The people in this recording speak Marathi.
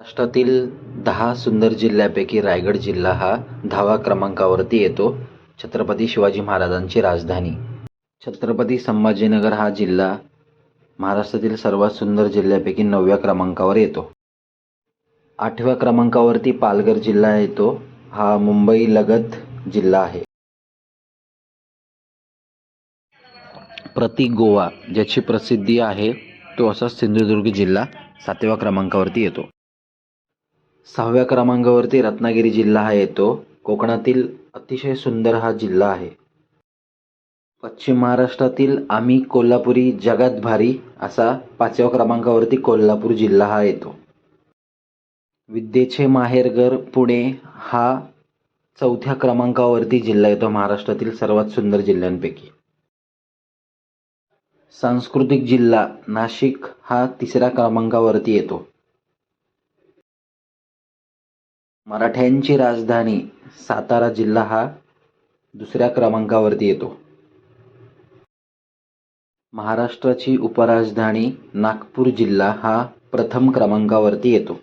महाराष्ट्रातील दहा सुंदर जिल्ह्यापैकी रायगड जिल्हा हा दहाव्या क्रमांकावरती येतो. छत्रपती शिवाजी महाराजांची राजधानी. छत्रपती संभाजीनगर हा जिल्हा महाराष्ट्रातील सर्वात सुंदर जिल्ह्यापैकी नवव्या क्रमांकावर येतो. आठव्या क्रमांकावरती पालघर जिल्हा येतो. हा मुंबई लगत जिल्हा आहे. प्रतीक गोवा ज्याची प्रसिद्धी आहे तो असा सिंधुदुर्ग जिल्हा सातव्या क्रमांकावरती येतो. सहाव्या क्रमांकावरती रत्नागिरी जिल्हा हा येतो कोकणातील अतिशय सुंदर हा जिल्हा आहे. पश्चिम महाराष्ट्रातील आम्ही कोल्हापुरी जगात भारी असा पाचव्या क्रमांकावरती कोल्हापूर जिल्हा हा येतो. विद्येचे माहेरघर पुणे हा चौथ्या क्रमांकावरती जिल्हा येतो महाराष्ट्रातील सर्वात सुंदर जिल्ह्यांपैकी. सांस्कृतिक जिल्हा नाशिक हा तिसऱ्या क्रमांकावरती येतो. मराठ्यांची राजधानी सातारा जिल्हा हा दुसऱ्या क्रमांकावरती येतो. महाराष्ट्राची उपराजधानी नागपूर जिल्हा हा प्रथम क्रमांकावरती येतो.